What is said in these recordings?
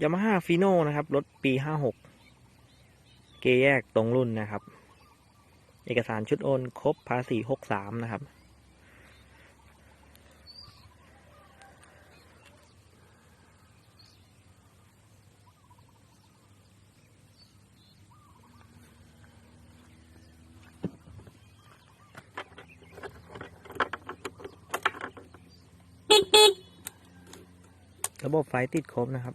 ยามาฮ่าฟีโน่นะครับ รถปีห้าหกเกย์แยกตรงรุ่นนะครับ เอกสารชุดโอนครบภาษีหกสามนะครับ ระบบไฟติดครบนะครับ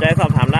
นใจสอบถามได้